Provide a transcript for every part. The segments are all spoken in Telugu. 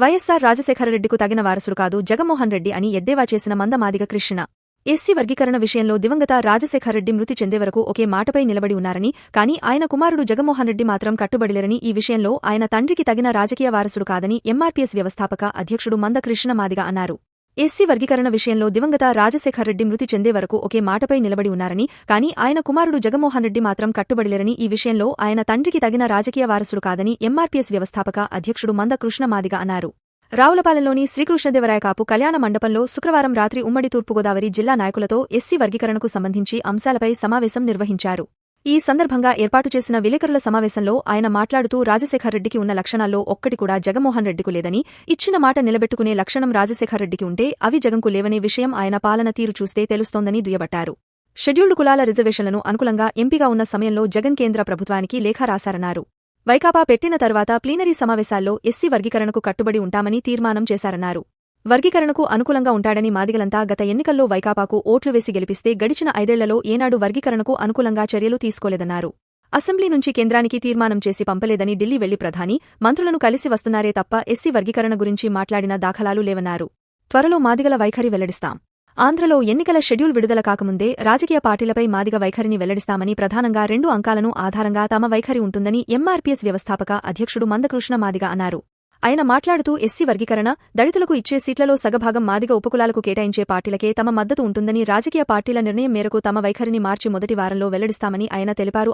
వైఎస్సార్ రాజశేఖరరెడ్డికు తగిన వారసుడు కాదు జగన్మోహన్ రెడ్డి అని ఎద్దేవా చేసిన మందమాదిగ కృష్ణ. ఎస్సీ వర్గీకరణ విషయంలో దివంగత రాజశేఖరరెడ్డి మృతి చెందే వరకు ఒకే మాటపై నిలబడి ఉన్నారని కానీ ఆయన కుమారుడు జగన్మోహన్ రెడ్డి మాత్రం కట్టుబడిలేరని ఈ విషయంలో ఆయన తండ్రికి తగిన రాజకీయ వారసుడు కాదని ఎంఆర్పీఎస్ వ్యవస్థాపక అధ్యక్షుడు మంద కృష్ణ మాదిగ అన్నారు. ఎస్సీ వర్గీకరణ విషయంలో దివంగత రాజశేఖరరెడ్డి మృతి చెందే వరకు ఒకే మాటపై నిలబడి ఉన్నారని కానీ ఆయన కుమారుడు జగన్మోహన్ రెడ్డి మాత్రం కట్టుబడిలేరని ఈ విషయంలో ఆయన తండ్రికి తగిన రాజకీయ వారసుడు కాదని ఎంఆర్పీఎస్ వ్యవస్థాపక అధ్యక్షుడు మంద కృష్ణమాదిగ అన్నారు. రావులపాలెంలోని శ్రీకృష్ణదేవరాయ కాపు కళ్యాణ మండపంలో శుక్రవారం రాత్రి ఉమ్మడి తూర్పుగోదావరి జిల్లా నాయకులతో ఎస్సీ వర్గీకరణకు సంబంధించి అంశాలపై సమావేశం నిర్వహించారు. ఈ సందర్భంగా ఏర్పాటు చేసిన విలేకరుల సమావేశంలో ఆయన మాట్లాడుతూ రాజశేఖర్ రెడ్డికి ఉన్న లక్షణాల్లో ఒక్కటి కూడా జగన్మోహన్ రెడ్డికు లేదని ఇచ్చిన మాట నిలబెట్టుకునే లక్షణం రాజశేఖరరెడ్డికి ఉంటే అవి జగన్కు లేవనే విషయం ఆయన పాలన తీరు చూస్తే తెలుస్తోందని దుయ్యబట్టారు. షెడ్యూల్డ్ కులాల రిజర్వేషన్లను అనుకూలంగా ఎంపీగా ఉన్న సమయంలో జగన్ కేంద్ర ప్రభుత్వానికి లేఖ రాశారన్నారు. వైకాపా పెట్టిన తర్వాత ప్లీనరీ సమావేశాల్లో ఎస్సీ వర్గీకరణకు కట్టుబడి ఉంటామని తీర్మానం చేశారన్నారు. వర్గీకరణకు అనుకూలంగా ఉంటాడని మాదిగలంతా గత ఎన్నికల్లో వైకాపాకు ఓట్లు వేసి గెలిపిస్తే గడిచిన ఐదేళ్ళలో ఏనాడు వర్గీకరణకు అనుకూలంగా చర్యలు తీసుకోలేదన్నారు. అసెంబ్లీ నుంచి కేంద్రానికి తీర్మానం చేసి పంపలేదని ఢిల్లీ వెళ్ళి ప్రధాని మంత్రులను కలిసి వస్తున్నారే తప్ప ఎస్సీ వర్గీకరణ గురించి మాట్లాడిన దాఖలాలు లేవన్నారు. త్వరలో మాదిగల వైఖరి వెల్లడిస్తాం. ఆంధ్రలో ఎన్నికల షెడ్యూల్ విడుదల కాకముందే రాజకీయ పార్టీలపై మాదిగ వైఖరిని వెల్లడిస్తామని ప్రధానంగా రెండు అంకాలను ఆధారంగా తమ వైఖరి ఉంటుందని ఎంఆర్పీఎస్ వ్యవస్థాపక అధ్యక్షుడు మందకృష్ణ మాదిగ అన్నారు. ఆయన మాట్లాడుతూ ఎస్సీ వర్గీకరణ దళితులకు ఇచ్చే సీట్లలో సగభాగం మాదిగ ఉపకులాలకు కేటాయించే పార్టీలకే తమ మద్దతు ఉంటుందని రాజకీయ పార్టీల నిర్ణయం మేరకు తమ వైఖరిని మార్చి మొదటి వారంలో వెల్లడిస్తామని ఆయన తెలిపారు.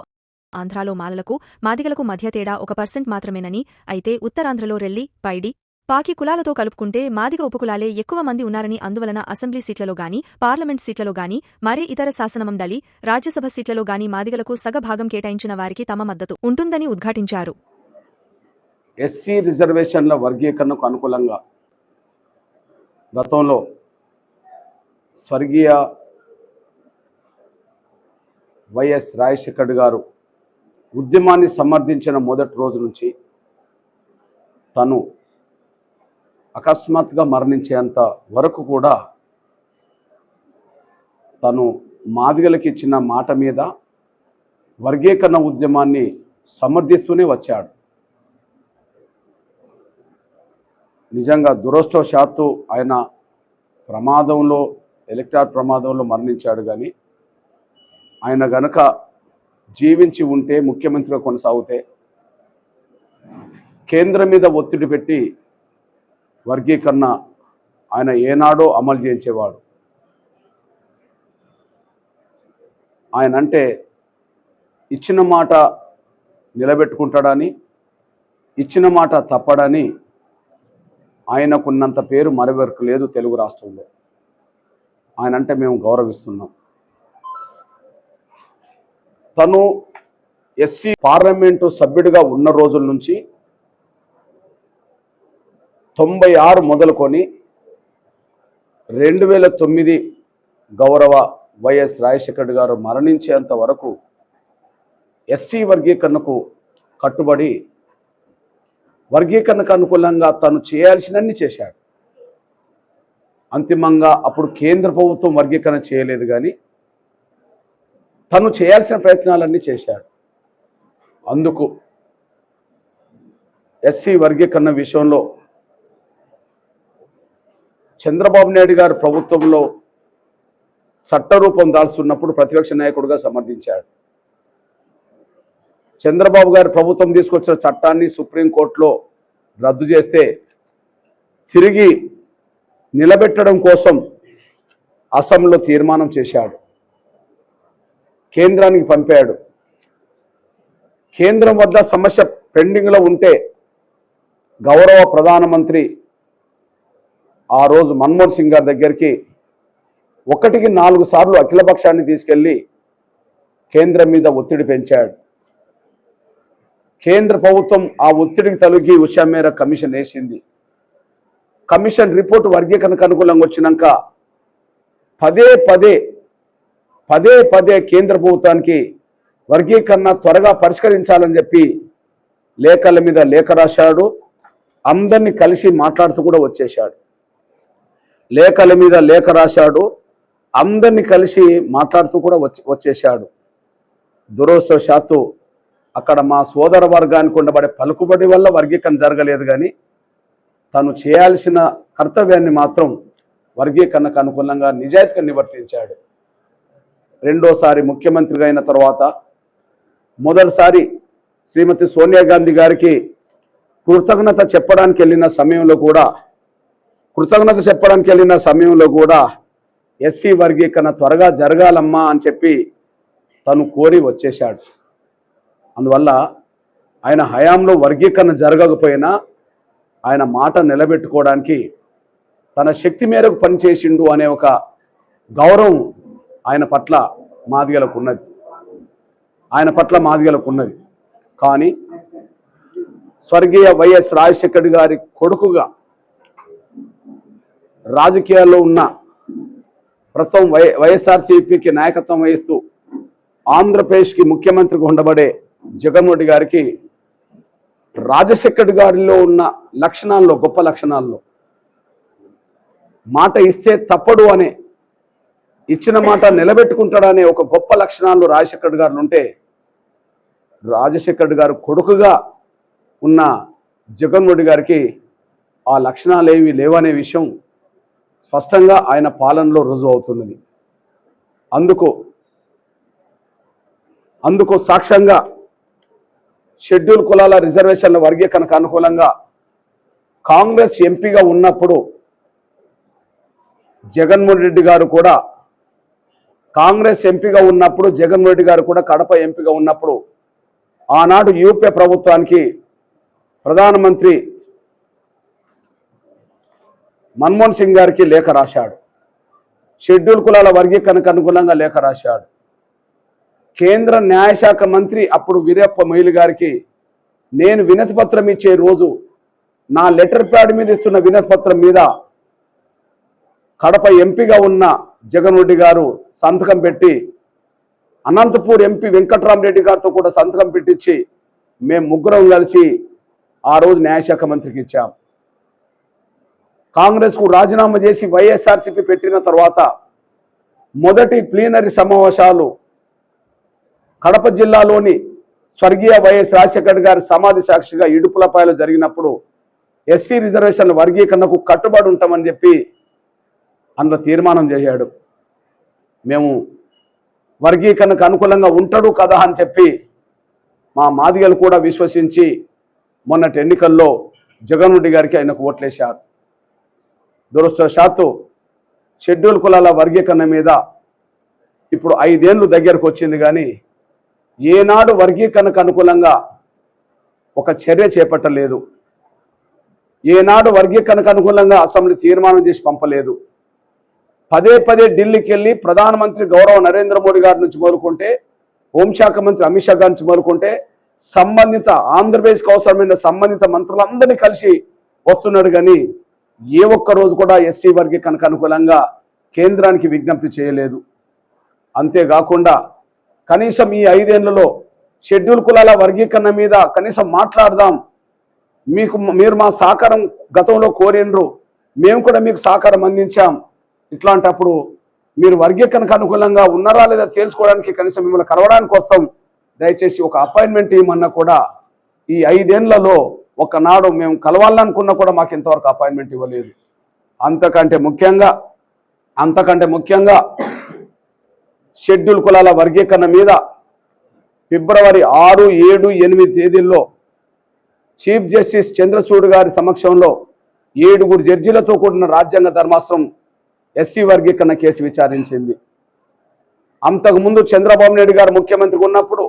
ఆంధ్రాలో మాలలకు మాదిగలకు మధ్య తేడా ఒక పర్సెంట్ మాత్రమేనని అయితే ఉత్తరాంధ్రలో రెల్లి పైడి పాకి కులాలతో కలుపుకుంటే మాదిగ ఉపకులాలే ఎక్కువ మంది ఉన్నారని అందువలన అసెంబ్లీ సీట్లలో గాని పార్లమెంట్ సీట్లలో గాని మరే ఇతర శాసనమండలి రాజ్యసభ సీట్లలో గాని మాదిగలకు సగభాగం కేటాయించిన వారికి తమ మద్దతు ఉంటుందని ఉద్ఘాటించారు. ఎస్సీ రిజర్వేషన్ల వర్గీకరణకు అనుకూలంగా గతంలో స్వర్గీయ వైఎస్ రాజశేఖర్ గారు ఉద్యమాన్ని సమర్థించిన మొదటి రోజు నుంచి తను అకస్మాత్తుగా మరణించేంత వరకు కూడా తను మాదిగలకు ఇచ్చిన మాట మీద వర్గీకరణ ఉద్యమాన్ని సమర్థిస్తూనే వచ్చాడు. నిజంగా దురదృష్టవశాత్తు ఆయన ప్రమాదంలో ఎలక్ట్రాన్ ప్రమాదంలో మరణించాడు కానీ ఆయన గనక జీవించి ఉంటే ముఖ్యమంత్రిగా కొనసాగితే కేంద్రం మీద ఒత్తిడి పెట్టి వర్గీకరణ ఆయన ఏనాడో అమలు చేయించేవాడు. ఆయన అంటే ఇచ్చిన మాట నిలబెట్టుకుంటాడని ఇచ్చిన మాట తప్పడని ఆయనకున్నంత పేరు మరొకరికి లేదు తెలుగు రాష్ట్రంలో. ఆయన అంటే మేము గౌరవిస్తున్నాం. తను ఎస్సీ పార్లమెంటు సభ్యుడిగా ఉన్న రోజుల నుంచి తొంభై ఆరు మొదలుకొని రెండు వేల తొమ్మిది గౌరవ వైఎస్ రాజశేఖర్ గారు మరణించేంత వరకు ఎస్సీ వర్గీకరణకు కట్టుబడి వర్గీకరణకు అనుకూలంగా తను చేయాల్సినన్ని చేశాడు. అంతిమంగా అప్పుడు కేంద్ర ప్రభుత్వం వర్గీకరణ చేయలేదు కానీ తను చేయాల్సిన ప్రయత్నాలన్నీ చేశాడు. అందుకు ఎస్సీ వర్గీకరణ విషయంలో చంద్రబాబు నాయుడు గారు ప్రభుత్వంలో చట్టరూపం దాల్చున్నప్పుడు ప్రతిపక్ష నాయకుడిగా సమర్థించాడు. చంద్రబాబు గారు ప్రభుత్వం తీసుకొచ్చిన చట్టాన్ని సుప్రీంకోర్టులో రద్దు చేస్తే తిరిగి నిలబెట్టడం కోసం అసెంబ్లీలో తీర్మానం చేశాడు. కేంద్రానికి పంపాడు. కేంద్రం వద్ద సమస్య పెండింగ్లో ఉంటే గౌరవ ప్రధానమంత్రి ఆ రోజు మన్మోహన్ సింగ్ గారి దగ్గరికి ఒకటికి నాలుగు సార్లు అఖిలపక్షాన్ని తీసుకెళ్ళి కేంద్రం మీద ఒత్తిడి పెంచాడు. కేంద్ర ప్రభుత్వం ఆ ఒత్తిడికి తలుగి ఉషా మేర కమిషన్ వేసింది. కమిషన్ రిపోర్ట్ వర్గీకరణకు అనుకూలంగా వచ్చినాక పదే పదే పదే పదే కేంద్ర ప్రభుత్వానికి వర్గీకరణ త్వరగా పరిష్కరించాలని చెప్పి లేఖల మీద లేఖ రాశాడు. అందరినీ కలిసి మాట్లాడుతూ కూడా వచ్చేశాడు. లేఖల మీద లేఖ రాశాడు. అందరినీ కలిసి మాట్లాడుతూ కూడా వచ్చి వచ్చేశాడు. దురదృష్టవశాత్తు అక్కడ మా సోదర వర్గానికి ఉండబడే పలుకుబడి వల్ల వర్గీకరణ జరగలేదు కానీ తను చేయాల్సిన కర్తవ్యాన్ని మాత్రం వర్గీకరణకు అనుకూలంగా నిజాయితీగా నివర్తించాడు రెండోసారి ముఖ్యమంత్రిగా అయిన తర్వాత మొదటిసారి శ్రీమతి సోనియా గాంధీ గారికి కృతజ్ఞత చెప్పడానికి వెళ్ళిన సమయంలో కూడా కృతజ్ఞత చెప్పడానికి వెళ్ళిన సమయంలో కూడా ఎస్సీ వర్గీకరణ త్వరగా జరగాలమ్మా అని చెప్పి తను కోరి వచ్చేశాడు. అందువల్ల ఆయన హయాంలో వర్గీకరణ జరగకపోయినా ఆయన మాట నిలబెట్టుకోవడానికి తన శక్తి మేరకు పనిచేసిండు అనే ఒక గౌరవం ఆయన పట్ల మాదిగలకు ఉన్నది. ఆయన పట్ల మాదిగలకు ఉన్నది. కానీ స్వర్గీయ వైఎస్ రాజశేఖర్ గారి కొడుకుగా రాజకీయాల్లో ఉన్న ప్రస్తుతం వై వైఎస్ఆర్సీపీకి నాయకత్వం వహిస్తూ ఆంధ్రప్రదేశ్కి ముఖ్యమంత్రిగా ఉండబడే జగన్మోహన్ గారికి రాజశేఖర్ గారిలో ఉన్న లక్షణాల్లో గొప్ప లక్షణాల్లో మాట ఇస్తే తప్పడు అనే ఇచ్చిన మాట నిలబెట్టుకుంటాడనే ఒక గొప్ప లక్షణాలు రాజశేఖర్ గారు ఉంటే రాజశేఖర్ గారు కొడుకుగా ఉన్న జగన్మోహన్ గారికి ఆ లక్షణాలు ఏవి లేవనే విషయం స్పష్టంగా ఆయన పాలనలో రుజువు అవుతున్నది. అందుకు అందుకు సాక్ష్యంగా షెడ్యూల్ కులాల రిజర్వేషన్ల వర్గీకరణకు అనుకూలంగా కాంగ్రెస్ ఎంపీగా ఉన్నప్పుడు జగన్మోహన్ రెడ్డి గారు కూడా కాంగ్రెస్ ఎంపీగా ఉన్నప్పుడు జగన్మోహన్ రెడ్డి గారు కూడా కడప ఎంపీగా ఉన్నప్పుడు ఆనాడు యూపీ ప్రభుత్వానికి ప్రధానమంత్రి మన్మోహన్ సింగ్ గారికి లేఖ రాశాడు. షెడ్యూల్ కులాల వర్గీకరణకు అనుగుణంగా లేఖ రాశాడు. కేంద్ర న్యాయశాఖ మంత్రి అప్పుడు వీరప్ప మొయిలి గారికి నేను వినతి పత్రం ఇచ్చే రోజు నా లెటర్ ప్యాడ్ మీద ఇస్తున్న వినతి పత్రం మీద కడప ఎంపీగా ఉన్న జగన్ రెడ్డి గారు సంతకం పెట్టి అనంతపూర్ ఎంపీ వెంకట్రామరెడ్డి గారితో కూడా సంతకం పెట్టించి మేము ముగ్గురం కలిసి ఆ రోజు న్యాయశాఖ మంత్రికి ఇచ్చాం. కాంగ్రెస్కు రాజీనామా చేసి వైఎస్ఆర్సీపీ పెట్టిన తర్వాత మొదటి ప్లీనరీ సమావేశాలు కడప జిల్లాలోని స్వర్గీయ వైఎస్ రాజశేఖర్ గారి సమాధి సాక్షిగా ఇడుపులపాయలు జరిగినప్పుడు ఎస్సీ రిజర్వేషన్ల వర్గీకరణకు కట్టుబడి ఉంటామని చెప్పి అందులో తీర్మానం చేశాడు. మేము వర్గీకరణకు అనుకూలంగా ఉంటాడు కదా అని చెప్పి మా మాదిగలు కూడా విశ్వసించి మొన్నటి ఎన్నికల్లో జగన్ రెడ్డి గారికి ఆయనకు ఓట్లేశారు. దురదృష్టవశాత్తు షెడ్యూల్ కులాల వర్గీకరణ మీద ఇప్పుడు ఐదేళ్ళు దగ్గరకు వచ్చింది కానీ ఏనాడు వర్గీకరణకు అనుకూలంగా ఒక చర్య చేపట్టలేదు. ఏనాడు వర్గీకరణకు అనుకూలంగా అసెంబ్లీ తీర్మానం చేసి పంపలేదు. పదే పదే ఢిల్లీకి వెళ్ళి ప్రధానమంత్రి గౌరవ నరేంద్ర మోడీ గారి నుంచి మొదలుకుంటే హోంశాఖ మంత్రి అమిత్ షా గారి నుంచి మొదలుకుంటే సంబంధిత ఆంధ్రప్రదేశ్కి అవసరమైన సంబంధిత మంత్రులందరినీ కలిసి వస్తున్నాడు కానీ ఏ ఒక్క రోజు కూడా ఎస్సీ వర్గీకరణకు అనుకూలంగా కేంద్రానికి విజ్ఞప్తి చేయలేదు. అంతేకాకుండా కనీసం ఈ ఐదేళ్ళలో షెడ్యూల్ కులాల వర్గీకరణ మీద కనీసం మాట్లాడదాం. మీకు మీరు మా సహకారం గతంలో కోరిండ్రు. మేము కూడా మీకు సహకారం అందించాం. ఇట్లాంటప్పుడు మీరు వర్గీకరణకు అనుకూలంగా ఉన్నారా లేదా తేల్చుకోవడానికి కనీసం మిమ్మల్ని కలవడానికి వస్తాం. దయచేసి ఒక అపాయింట్మెంట్ ఇవ్వమన్నా కూడా ఈ ఐదేళ్ళలో ఒకనాడు మేము కలవాలనుకున్నా కూడా మాకు ఇంతవరకు అపాయింట్మెంట్ ఇవ్వలేదు. అంతకంటే ముఖ్యంగా అంతకంటే ముఖ్యంగా షెడ్యూల్ కులాల వర్గీకరణ మీద ఫిబ్రవరి ఆరు ఏడు ఎనిమిది తేదీల్లో చీఫ్ జస్టిస్ చంద్రచూడ్ గారి సమక్షంలో ఏడుగురు జడ్జీలతో కూడిన రాజ్యాంగ ధర్మాసనం ఎస్సీ వర్గీకరణ కేసు విచారించింది. అంతకుముందు చంద్రబాబు నాయుడు గారు ముఖ్యమంత్రి ఉన్నప్పుడు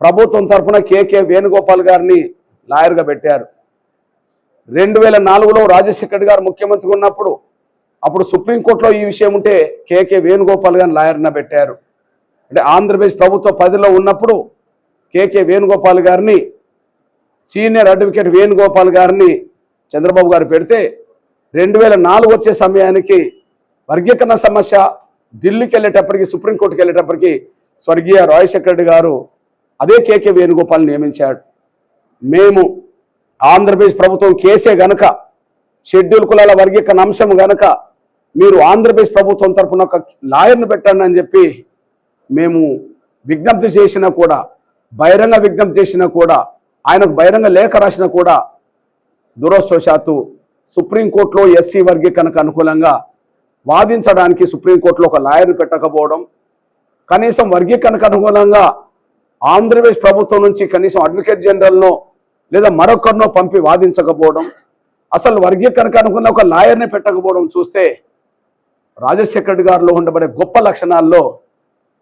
ప్రభుత్వం తరఫున కేకే వేణుగోపాల్ గారిని లాయర్గా పెట్టారు. రెండు వేల నాలుగులో రాజశేఖర్ గారు ముఖ్యమంత్రి ఉన్నప్పుడు అప్పుడు సుప్రీంకోర్టులో ఈ విషయం ఉంటే కేకే వేణుగోపాల్ గారిని లాయర్న పెట్టారు. అంటే ఆంధ్రప్రదేశ్ ప్రభుత్వ పదిలో ఉన్నప్పుడు కేకే వేణుగోపాల్ గారిని సీనియర్ అడ్వకేట్ వేణుగోపాల్ గారిని చంద్రబాబు గారు పెడితే రెండు వేల నాలుగు వచ్చే సమయానికి వర్గీకరణ సమస్య ఢిల్లీకి వెళ్ళేటప్పటికి సుప్రీంకోర్టుకి వెళ్ళేటప్పటికి స్వర్గీయ రాజశేఖర రెడ్డి గారు అదే కేకే వేణుగోపాల్ నియమించాడు. మేము ఆంధ్రప్రదేశ్ ప్రభుత్వం కేసే గనక షెడ్యూల్ కులాల వర్గీకరణ అంశం గనక మీరు ఆంధ్రప్రదేశ్ ప్రభుత్వం తరఫున ఒక లాయర్ను పెట్టండి అని చెప్పి మేము విజ్ఞప్తి చేసినా కూడా బహిరంగ విజ్ఞప్తి చేసినా కూడా ఆయనకు బహిరంగ లేఖ రాసినా కూడా దురదృష్టవశాత్తు సుప్రీంకోర్టులో ఎస్సీ వర్గీకరణకు అనుకూలంగా వాదించడానికి సుప్రీంకోర్టులో ఒక లాయర్ను పెట్టకపోవడం కనీసం వర్గీకరణకు అనుకూలంగా ఆంధ్రప్రదేశ్ ప్రభుత్వం నుంచి కనీసం అడ్వకేట్ జనరల్నో లేదా మరొకరినో పంపి వాదించకపోవడం అసలు వర్గీకరణకు అనుకున్న ఒక లాయర్ని పెట్టకపోవడం చూస్తే రాజశేఖర్ గారిలో ఉండబడే గొప్ప లక్షణాల్లో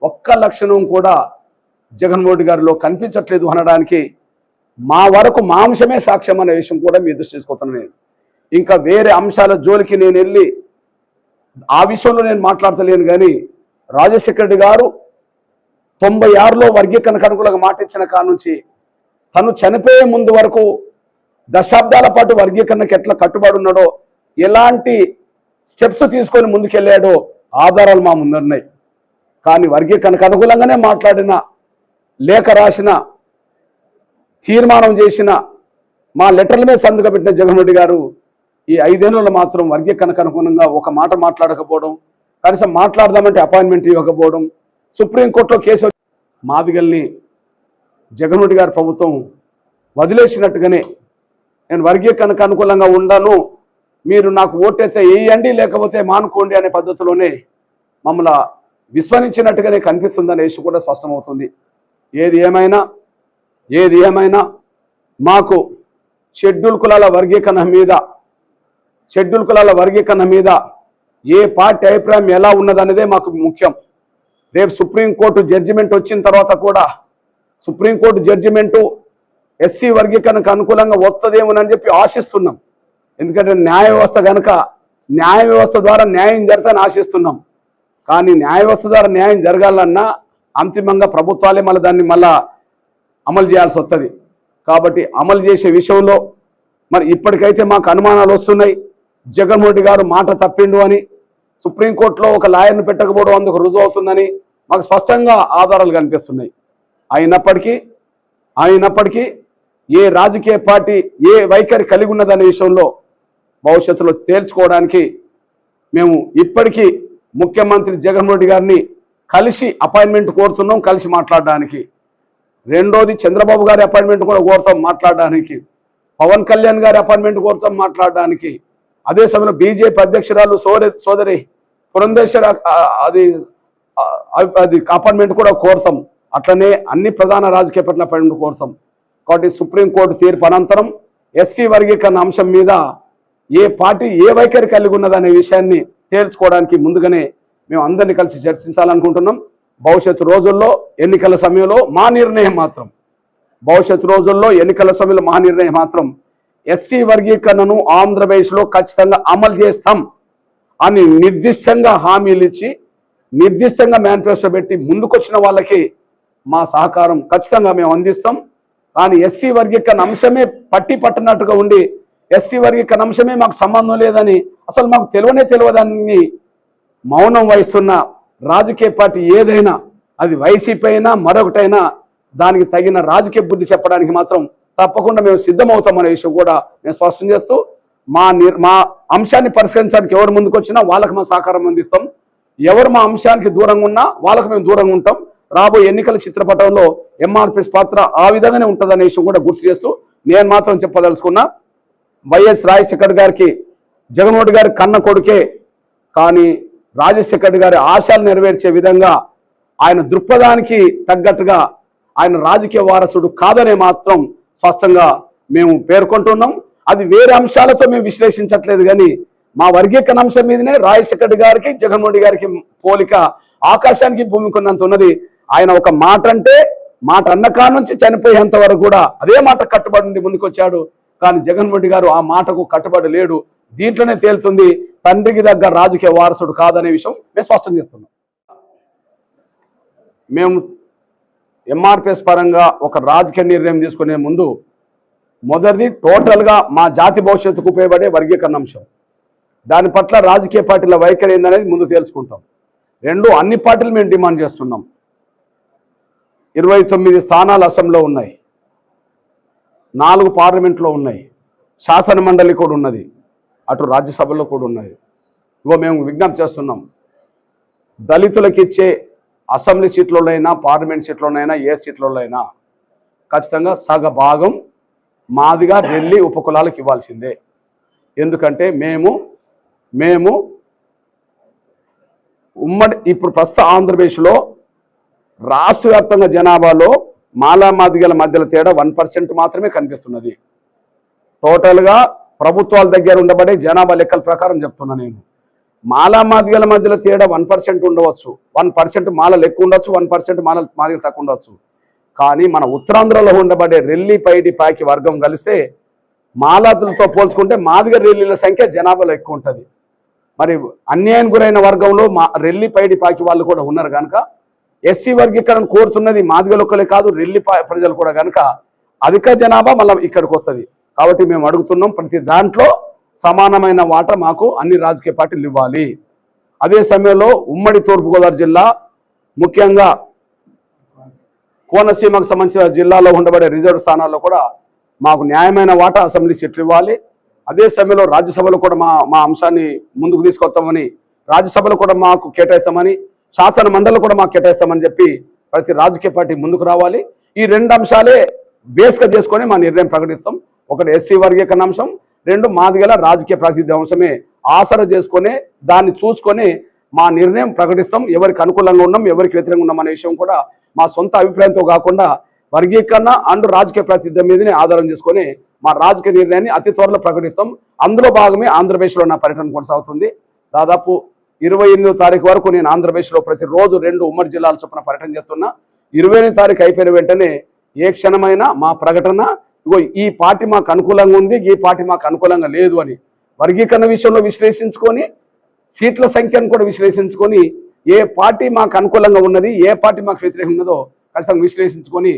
ఒక్క లక్షణం కూడా జగన్మోహన్ గారిలో కనిపించట్లేదు అనడానికి మా వరకు మా అంశమే సాక్ష్యం అనే విషయం కూడా మీ దృష్టి తీసుకొస్తున్నాను నేను. ఇంకా వేరే అంశాల జోలికి నేను వెళ్ళి ఆ విషయంలో నేను మాట్లాడతలేను కానీ రాజశేఖర రెడ్డి గారు తొంభై ఆరులో వర్గీకరణకు అనుకూలంగా మాట ఇచ్చిన నుంచి తను చనిపోయే ముందు వరకు దశాబ్దాల పాటు వర్గీకరణకు ఎట్లా కట్టుబడి ఉన్నాడో ఎలాంటి స్టెప్స్ తీసుకొని ముందుకెళ్ళాడో. ఆధారాలు మా ముందున్నాయి. కానీ వర్గీకరణకు అనుకూలంగానే మాట్లాడిన లేఖ రాసిన తీర్మానం చేసిన మా లెటర్ల మీద సందుక పెట్టిన జగన్ రెడ్డి గారు ఈ ఐదేళ్ళు మాత్రం వర్గీకరణకు అనుగుణంగా ఒక మాట మాట్లాడకపోవడం కనీసం మాట్లాడదామంటే అపాయింట్మెంట్ ఇవ్వకపోవడం సుప్రీంకోర్టులో కేసు మాదిగల్ని జగన్ రెడ్డి గారి ప్రభుత్వం వదిలేసినట్టుగానే నేను వర్గీకరణకు అనుకూలంగా ఉండను. మీరు నాకు ఓటేస్తే వేయండి లేకపోతే మానుకోండి అనే పద్ధతిలోనే మమ్మల్ని విస్మరించినట్టుగానే కనిపిస్తుందని విషయం కూడా స్పష్టమవుతుంది. ఏది ఏమైనా ఏది ఏమైనా మాకు షెడ్యూల్ కులాల వర్గీకరణ మీద షెడ్యూల్ కులాల వర్గీకరణ మీద ఏ పార్టీ అభిప్రాయం ఎలా ఉన్నదనేదే మాకు ముఖ్యం. రేపు సుప్రీంకోర్టు జడ్జిమెంట్ వచ్చిన తర్వాత కూడా సుప్రీంకోర్టు జడ్జిమెంటు ఎస్సీ వర్గీకరణకు అనుకూలంగా వస్తుందేమోనని చెప్పి ఆశిస్తున్నాం. ఎందుకంటే న్యాయ వ్యవస్థ కనుక న్యాయ వ్యవస్థ ద్వారా న్యాయం జరగని ఆశిస్తున్నాం. కానీ న్యాయ వ్యవస్థ ద్వారా న్యాయం జరగాలన్నా అంతిమంగా ప్రభుత్వాలే మళ్ళీ దాన్ని మళ్ళా అమలు చేయాల్సి వస్తుంది. కాబట్టి అమలు చేసే విషయంలో మరి ఇప్పటికైతే మాకు అనుమానాలు వస్తున్నాయి. జగన్మోహన్ గారు మాట తప్పిండు అని సుప్రీంకోర్టులో ఒక లాయర్ని పెట్టకపోవడం అందుకు రుజువు అవుతుందని మాకు స్పష్టంగా ఆధారాలు కనిపిస్తున్నాయి. అయినప్పటికీ అయినప్పటికీ ఏ రాజకీయ పార్టీ ఏ వైఖరి కలిగి ఉన్నదనే విషయంలో భవిష్యత్తులో తేల్చుకోవడానికి మేము ఇప్పటికీ ముఖ్యమంత్రి జగన్మోహన్ రెడ్డి గారిని కలిసి అపాయింట్మెంట్ కోరుతున్నాం కలిసి మాట్లాడడానికి. రెండోది చంద్రబాబు గారి అపాయింట్మెంట్ కూడా కోరుతాం మాట్లాడడానికి. పవన్ కళ్యాణ్ గారి అపాయింట్మెంట్ కోరుతాం మాట్లాడడానికి. అదే సమయంలో బీజేపీ అధ్యక్షురాలు సోదరి సోదరి పురంధేశ్వర అది అది అపాయింట్మెంట్ కూడా కోరుతాం. అట్లనే అన్ని ప్రధాన రాజకీయ పట్ల అపాయింట్మెంట్ కోరుతాం. కాబట్టి సుప్రీంకోర్టు తీర్పు అనంతరం ఎస్సీ వర్గీకరణ అంశం మీద ఏ పార్టీ ఏ వైఖరి కలిగి ఉన్నదనే విషయాన్ని తేల్చుకోవడానికి ముందుగానే మేము అందరినీ కలిసి చర్చించాలనుకుంటున్నాం. భవిష్యత్తు రోజుల్లో ఎన్నికల సమయంలో మా నిర్ణయం మాత్రం భవిష్యత్తు రోజుల్లో ఎన్నికల సమయంలో మా నిర్ణయం మాత్రం ఎస్సీ వర్గీకరణను ఆంధ్రప్రదేశ్లో ఖచ్చితంగా అమలు చేస్తాం అని నిర్దిష్టంగా హామీలు ఇచ్చి నిర్దిష్టంగా మేనిఫెస్టో పెట్టి ముందుకొచ్చిన వాళ్ళకి మా సహకారం ఖచ్చితంగా మేము అందిస్తాం. కానీ ఎస్సీ వర్గీకరణ అంశమే పట్టి పట్టనట్టుగా ఉండి ఎస్సీ వర్గీకరణ అంశమే మాకు సంబంధం లేదని అసలు మాకు తెలివనే తెలియదని మౌనం వహిస్తున్న రాజకీయ పార్టీ ఏదైనా అది వైసీపీ అయినా మరొకటైనా దానికి తగిన రాజకీయ బుద్ధి చెప్పడానికి మాత్రం తప్పకుండా మేము సిద్ధమవుతామనే విషయం కూడా మేము స్పష్టం చేస్తూ మా మా అంశాన్ని పరిష్కరించడానికి ఎవరు ముందుకొచ్చినా వాళ్ళకు వాళ్ళకి మా సహకారం అందిస్తాం. ఎవరు మా అంశానికి దూరంగా ఉన్నా వాళ్ళకి మేము దూరంగా ఉంటాం. రాబోయే ఎన్నికల చిత్రపటంలో ఎంఆర్పిఎస్ పాత్ర ఆ విధంగానే ఉంటుందనే విషయం కూడా గుర్తు చేస్తూ నేను మాత్రం చెప్పదలుచుకున్నా. వైఎస్ రాజశేఖర్ గారికి జగన్మోహన్ గారి కన్న కొడుకే. కానీ రాజశేఖర్ గారి ఆశలు నెరవేర్చే విధంగా ఆయన దృక్పథానికి తగ్గట్టుగా ఆయన రాజకీయ వారసుడు కాదనే మాత్రం స్పష్టంగా మేము పేర్కొంటున్నాం. అది వేరే అంశాలతో మేము విశ్లేషించట్లేదు కానీ మా వర్గీకరణ అంశం మీదనే రాజశేఖర్ గారికి జగన్మోహన్ గారికి పోలిక ఆకాశానికి భూమికున్నంత ఉన్నది. ఆయన ఒక మాట అంటే మాట అన్నకా నుంచి చనిపోయేంత వరకు కూడా అదే మాట కట్టుబడి ముందుకొచ్చాడు. కానీ జగన్మోహన్ గారు ఆ మాటకు కట్టుబడి లేడు. దీంట్లోనే తేలుతుంది తండ్రికి దగ్గర రాజకీయ వారసుడు కాదనే విషయం మేము స్పష్టం చేస్తున్నాం. మేము ఎంఆర్పిఎస్ పరంగా ఒక రాజకీయ నిర్ణయం తీసుకునే ముందు మొదటిది టోటల్గా మా జాతి భవిష్యత్తుకు ఉపయోగపడే వర్గీకరణ అంశం. దాని పట్ల రాజకీయ పార్టీల వైఖరి ఏందనేది ముందు తెలుసుకుంటాం. రెండు అన్ని పార్టీలు మేము డిమాండ్ చేస్తున్నాం. ఇరవై తొమ్మిది స్థానాలు అసెంబ్లీలో ఉన్నాయి. నాలుగు పార్లమెంట్లో ఉన్నాయి. శాసన మండలి కూడా ఉన్నది. అటు రాజ్యసభలో కూడా ఉన్నది. ఇగో మేము విజ్ఞప్తి చేస్తున్నాం. దళితులకు ఇచ్చే అసెంబ్లీ సీట్లలోనైనా పార్లమెంట్ సీట్లోనైనా ఏ సీట్లలోనైనా ఖచ్చితంగా సగ భాగం మాదిగా ఢిల్లీ ఉపకులాలకు ఇవ్వాల్సిందే. ఎందుకంటే మేము మేము ఉమ్మడి ఇప్పుడు ప్రస్తుత ఆంధ్రప్రదేశ్లో రాష్ట్ర వ్యాప్తంగా జనాభాలో మాలా మాదిగల మధ్యలో తేడా వన్ పర్సెంట్ మాత్రమే కనిపిస్తున్నది. టోటల్గా ప్రభుత్వాల దగ్గర ఉండబడే జనాభా లెక్కల ప్రకారం చెప్తున్నా నేను. మాలా మాదిగల మధ్యలో తేడా వన్ పర్సెంట్ ఉండవచ్చు. వన్ పర్సెంట్ మాల లెక్క ఉండొచ్చు వన్ పర్సెంట్ మాల మాదిగలు తక్కువ ఉండొచ్చు. కానీ మన ఉత్తరాంధ్రలో ఉండబడే రెల్లి పైడి పాకి వర్గం కలిస్తే మాలాతులతో పోల్చుకుంటే మాదిగ రెల్లిల సంఖ్య జనాభాలో ఎక్కువ ఉంటుంది. మరి అన్యాయం గురైన వర్గంలో మా రెల్లి పైడి పాకి వాళ్ళు కూడా ఉన్నారు కనుక ఎస్సీ వర్గీకరణ కోరుతున్నది మాదిగలొక్కలే కాదు రెల్లి ప్రజలు కూడా కనుక అధిక జనాభా మళ్ళీ ఇక్కడికి వస్తుంది. కాబట్టి మేము అడుగుతున్నాం ప్రతి దాంట్లో సమానమైన వాట మాకు అన్ని రాజకీయ పార్టీలు ఇవ్వాలి. అదే సమయంలో ఉమ్మడి తూర్పుగోదావరి జిల్లా ముఖ్యంగా కోనసీమకు సంబంధించిన జిల్లాలో ఉండబడే రిజర్వ్ స్థానాల్లో కూడా మాకు న్యాయమైన వాటా అసెంబ్లీ సీట్లు ఇవ్వాలి. అదే సమయంలో రాజ్యసభలో కూడా మా మా అంశాన్ని ముందుకు తీసుకొస్తామని రాజ్యసభలో కూడా మాకు కేటాయిస్తామని శాసన మండలి కూడా మాకు కేటాయిస్తామని చెప్పి ప్రతి రాజకీయ పార్టీ ముందుకు రావాలి. ఈ రెండు అంశాలే బేస్గా చేసుకొని మా నిర్ణయం ప్రకటిస్తాం. ఒకటి ఎస్సీ వర్గీకరణ అంశం రెండు మాదిగల రాజకీయ ప్రాతినిధ్య అంశమే ఆసర చేసుకొని దాన్ని చూసుకొని మా నిర్ణయం ప్రకటిస్తాం. ఎవరికి అనుకూలంగా ఉన్నాం ఎవరికి వ్యతిరేకంగా ఉన్నాం అనే విషయం కూడా మా సొంత అభిప్రాయంతో కాకుండా వర్గీకరణ అండ్ రాజకీయ ప్రాతినిధ్యం మీదనే ఆధారం చేసుకొని మా రాజకీయ నిర్ణయాన్ని అతి త్వరలో ప్రకటిస్తాం. అందులో భాగమే ఆంధ్రప్రదేశ్లో ఉన్న పర్యటన కొనసాగుతుంది. దాదాపు ఇరవై ఎనిమిదో తారీఖు వరకు నేను ఆంధ్రప్రదేశ్లో ప్రతిరోజు రెండు ఉమ్మడి జిల్లాల చొప్పున పర్యటన చేస్తున్నా. ఇరవై ఎనిమిది తారీఖు అయిపోయిన వెంటనే ఏ క్షణమైనా మా ప్రకటన ఇగో ఈ పార్టీ మాకు అనుకూలంగా ఉంది ఈ పార్టీ మాకు అనుకూలంగా లేదు అని వర్గీకరణ విషయంలో విశ్లేషించుకొని సీట్ల సంఖ్యను కూడా విశ్లేషించుకొని ఏ పార్టీ మాకు అనుకూలంగా ఉన్నది ఏ పార్టీ మాకు వ్యతిరేకంగా ఉన్నదో ఖచ్చితంగా విశ్లేషించుకొని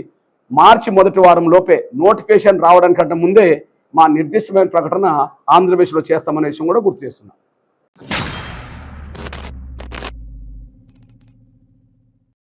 మార్చి మొదటి వారం లోపే నోటిఫికేషన్ రావడానికంటే ముందే మా నిర్దిష్టమైన ప్రకటన ఆంధ్రప్రదేశ్లో చేస్తామనే విషయం కూడా గుర్తు చేస్తున్నాం.